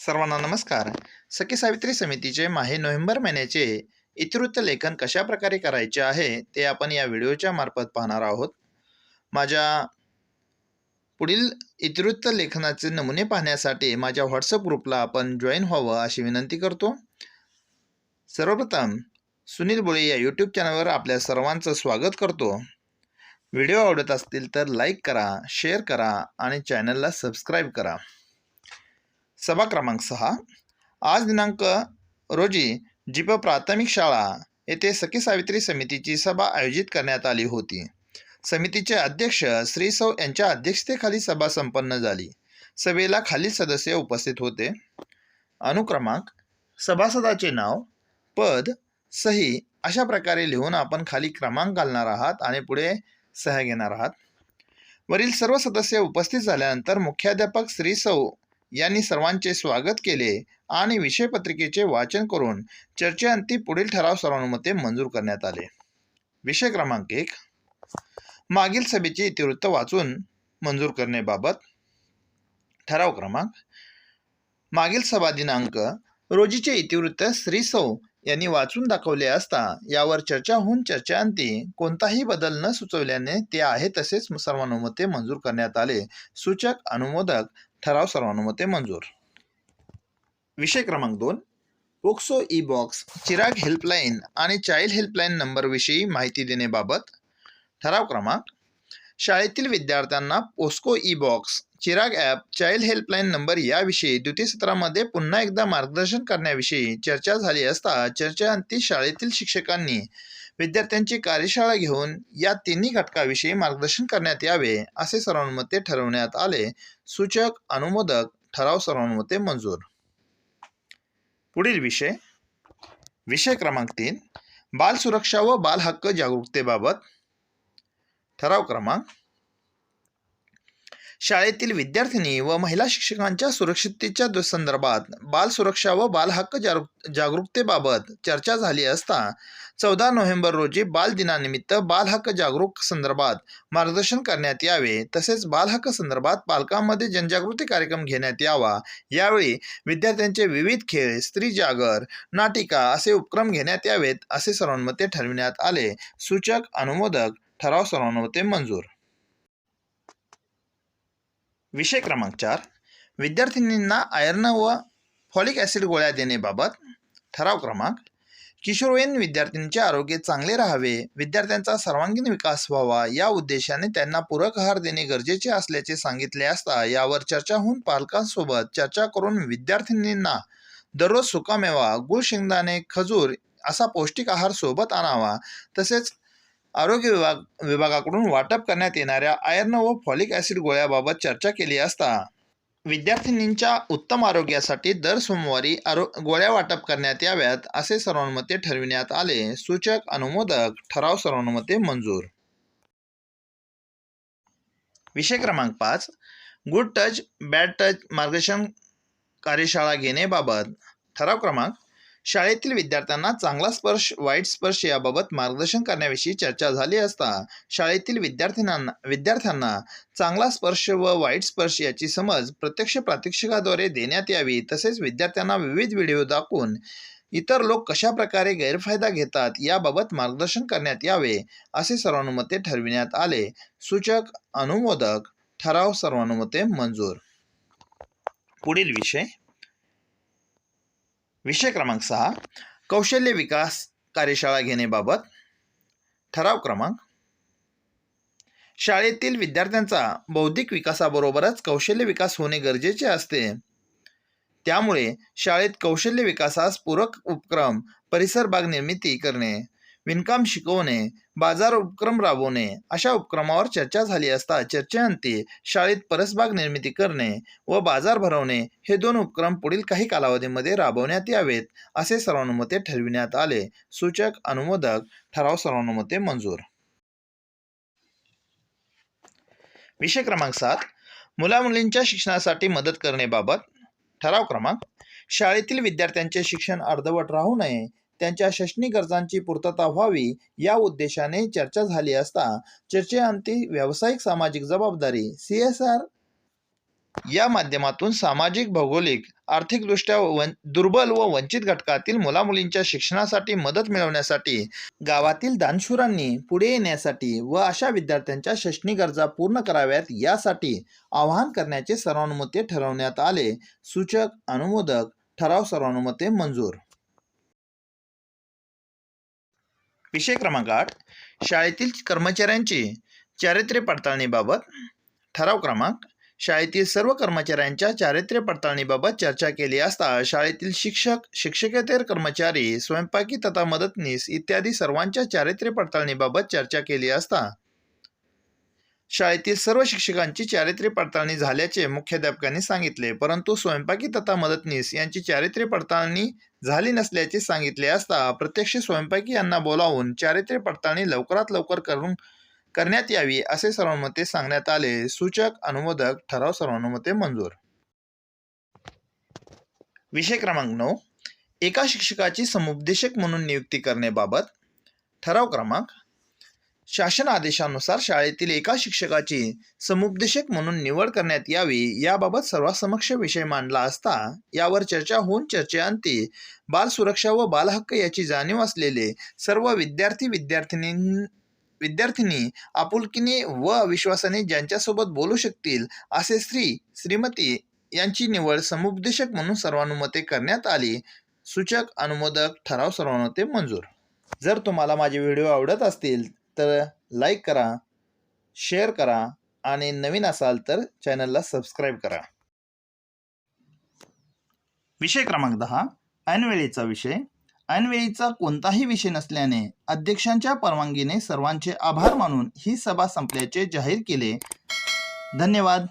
सर्वांना नमस्कार. सखी सावित्री समितीचे माहे नोव्हेंबर महिन्याचे इतिवृत्त लेखन कशा प्रकारे करायचे आहे ते आपण या व्हिडिओच्या मार्फत पाहणार आहोत. माझ्या पुढील इतिवृत्त लेखनाचे नमुने पाहण्यासाठी माझ्या व्हॉट्सअप ग्रुपला आपण जॉईन व्हावं अशी विनंती करतो. सर्वप्रथम सुनील बोळे या यूट्यूब चॅनलवर आपल्या सर्वांचं स्वागत करतो. व्हिडिओ आवडत असतील तर लाईक करा शेअर करा आणि चॅनलला सबस्क्राईब करा. सभा क्रमांक सहा. आज दिनांक रोजी जिप प्राथमिक शाळा येथे सखी सावित्री समितीची सभा आयोजित करण्यात आली होती. समितीचे अध्यक्ष श्री सौ यांच्या अध्यक्षतेखाली सभा संपन्न झाली. सभेला खालील सदस्य उपस्थित होते. अनुक्रमांक सभासदाचे नाव पद सही अशा प्रकारे लिहून आपण खाली क्रमांक घालणार आहात आणि पुढे सह्या घेणार आहात. वरील सर्व सदस्य उपस्थित झाल्यानंतर मुख्याध्यापक श्री सौ यांनी सर्वांचे स्वागत केले आणि विषयपत्रिकेचे वाचन करून चर्चेअंती पुढील ठराव सर्वानुमते मंजूर करण्यात आले. विषय क्रमांक एक. मागील सभेचे इतिवृत्त वाचून मंजूर करण्याबाबत. ठराव क्रमांक. मागील सभा दिनांक रोजीचे इतिवृत्त श्री सौ यांनी वाचून दाखवले असता यावर चर्चा होऊन चर्चेअंती कोणताही बदल न सुचवल्याने ते आहे तसेच सर्वानुमते मंजूर करण्यात आले. सूचक अनुमोदक ठराव सर्वानुमते मंजूर. विषय क्रमांक दोन. POCSO e box Chirag helpline आणि चाइल्ड हेल्पलाईन नंबरविषयी माहिती देण्याबाबत ठराव क्रमांक. शाळेतील विद्यार्थ्यांना POCSO e box Chirag app child helpline number याविषयी द्वितीय सत्रामध्ये पुन्हा एकदा मार्गदर्शन करण्याविषयी चर्चा झाली असता चर्चेअंती शाळेतील शिक्षकांनी विद्यार्थ्यांची कार्यशाळा घेऊन या तिन्ही घटकाविषयी मार्गदर्शन करण्यात यावे असे सर्वानुमते ठरवण्यात आले. सूचक अनुमोदक ठराव सर्वानुमते मंजूर. पुढील विषय. विषय क्रमांक तीन. बाल सुरक्षा व बाल हक्क जागरूकतेबाबत. ठराव क्रमांक. शाळेतील विद्यार्थिनी व महिला शिक्षकांच्या सुरक्षिततेच्या संदर्भात बाल सुरक्षा व बाल हक्क जागरूकतेबाबत चर्चा झाली असता चौदा नोव्हेंबर रोजी बाल दिनानिमित्त जागरूक संदर्भात मार्गदर्शन करण्यात यावे. तसेच बालहक्क संदर्भात पालकांमध्ये जनजागृती कार्यक्रम घेण्यात यावा. यावेळी विद्यार्थ्यांचे विविध खेळ स्त्री जागर नाटिका असे उपक्रम घेण्यात यावेत असे सर्वांमध्ये ठरविण्यात आले. सूचक अनुमोदक ठराव सर्वानुमते मंजूर. विषय क्रमांक चार. विद्यार्थिनींना आयर्न व फॉलिक ॲसिड गोळ्या देण्याबाबत ठराव क्रमांक किशोरवयीन विद्यार्थ्यांचे आरोग्य चांगले राहावे विद्यार्थ्यांचा सर्वांगीण विकास व्हावा या उद्देशाने त्यांना पूरक आहार देणे गरजेचे असल्याचे सांगितले असता यावर चर्चा होऊन पालकांसोबत चर्चा करून विद्यार्थिनींना दररोज सुकामेवा गुळ शेंगदाणे खजूर असा पौष्टिक आहार सोबत आणावा तसेच आरोग्य विभाग विभागाकडून वाटप करण्यात येणाऱ्या आयर्न व फॉलिक ॲसिड गोळ्याबाबत चर्चा केली असता. विद्यार्थिनींच्या उत्तम आरोग्यासाठी दर सोमवारी आरो गोळ्या वाटप करण्यात याव्यात असे सर्वानुमते ठरविण्यात आले. सूचक अनुमोदक ठराव सर्वानुमते मंजूर. विषय क्रमांक पाच. गुड टच बॅड टच मार्गदर्शन कार्यशाळा घेण्याबाबत. ठराव क्रमांक शाळेतील विद्यार्थ्यांना चांगला स्पर्श वाईट स्पर्श याबाबत मार्गदर्शन करण्याविषयी चर्चा झाली असता शाळेतील विद्यार्थ्यांना विद्यार्थ्यांना चांगला स्पर्श व वाईट स्पर्श याची समज प्रत्यक्ष प्रात्यक्षिकाद्वारे देण्यात यावी तसेच विद्यार्थ्यांना विविध व्हिडिओ दाखवून इतर लोक कशा प्रकारे गैरफायदा घेतात याबाबत मार्गदर्शन करण्यात यावे असे सर्वानुमते ठरविण्यात आले. सूचक अनुमोदक ठराव सर्वानुमते मंजूर. पुढील विषय विषय क्रमांक सहा. कौशल्य विकास कार्यशाळा घेण्याबाबत ठराव क्रमांक. शाळेतील विद्यार्थ्यांचा बौद्धिक विकासाबरोबरच कौशल्य विकास होणे गरजेचे असते. त्यामुळे शाळेत कौशल्य विकासास पूरक उपक्रम परिसर बाग निर्मिती करणे विणकाम शिकवणे बाजार उपक्रम राबवणे अशा उपक्रमावर चर्चा झाली असता चर्चेअंती शाळेत परसबाग निर्मिती करणे व बाजार भरवणे हे दोन उपक्रम पुढील काही कालावधीमध्ये राबवण्यात यावेत असे सर्वानुमते ठरविण्यात आले. सूचक अनुमोदक ठराव सर्वानुमते मंजूर. विषय क्रमांक सात. मुलामुलींच्या शिक्षणासाठी मदत करण्याबाबत ठराव क्रमांक. शाळेतील विद्यार्थ्यांचे शिक्षण अर्धवट राहू नये त्यांच्या शैक्षणिक गरजांची पूर्तता व्हावी या उद्देशाने चर्चा झाली असता चर्चेअंती व्यावसायिक सामाजिक जबाबदारी सी एस आर या माध्यमातून सामाजिक भौगोलिक आर्थिकदृष्ट्या वन दुर्बल व वंचित घटकातील मुलामुलींच्या शिक्षणासाठी मदत मिळवण्यासाठी गावातील दानशूरांनी पुढे येण्यासाठी व अशा विद्यार्थ्यांच्या शैक्षणिक गरजा पूर्ण कराव्यात यासाठी आवाहन करण्याचे सर्वानुमते ठरवण्यात आले. सूचक अनुमोदक ठराव सर्वानुमते मंजूर विषय क्रमांक आठ. शाळेतील कर्मचाऱ्यांची चारित्र्य पडताळणीबाबत ठराव क्रमांक. शाळेतील सर्व कर्मचाऱ्यांच्या चारित्र्य पडताळणीबाबत चर्चा केली असता शाळेतील शिक्षक शिक्षकेतर कर्मचारी स्वयंपाकी तथा मदतनीस इत्यादी सर्वांच्या चारित्र्य पडताळणीबाबत चर्चा केली असता शाळेतील सर्व शिक्षकांची चारित्र्य पडताळणी झाल्याचे मुख्याध्यापकांनी सांगितले. परंतु स्वयंपाकी तथा मदतनीस यांची चारित्र्य पडताळणी झाली नसल्याचे सांगितले असता प्रत्यक्ष स्वयंपाकी यांना बोलावून चारित्र्य पडताळणी लवकरात लवकर करून करण्यात यावी असे सर्वानुमते सांगण्यात आले. सूचक अनुमोदक ठराव सर्वानुमते मंजूर. विषय क्रमांक नऊ. एका शिक्षकाची समुपदेशक म्हणून नियुक्ती करण्याबाबत ठराव क्रमांक शासन आदेशानुसार शाळेतील एका शिक्षकाची समुपदेशक म्हणून निवड करण्यात यावी याबाबत सर्वांसमक्ष विषय मांडला असता यावर चर्चा होऊन चर्चेअंती बाल सुरक्षा व बालहक्क याची जाणीव असलेले सर्व विद्यार्थी विद्यार्थिनी विद्यार्थिनी आपुलकीने व अविश्वासाने ज्यांच्यासोबत बोलू शकतील असे श्री श्रीमती यांची निवड समुपदेशक म्हणून सर्वानुमते करण्यात आली. सूचक अनुमोदक ठराव सर्वानुमते मंजूर. जर तुम्हाला माझे व्हिडिओ आवडत असतील तर लाईक करा शेअर करा आणि नवीन असाल तर चॅनलला सबस्क्राईब करा. विषय क्रमांक दहा ऐनवेळीचा विषय. ऐनवेळीचा कोणताही विषय नसल्याने अध्यक्षांच्या परवानगीने सर्वांचे आभार मानून ही सभा संपल्याचे जाहीर केले. धन्यवाद.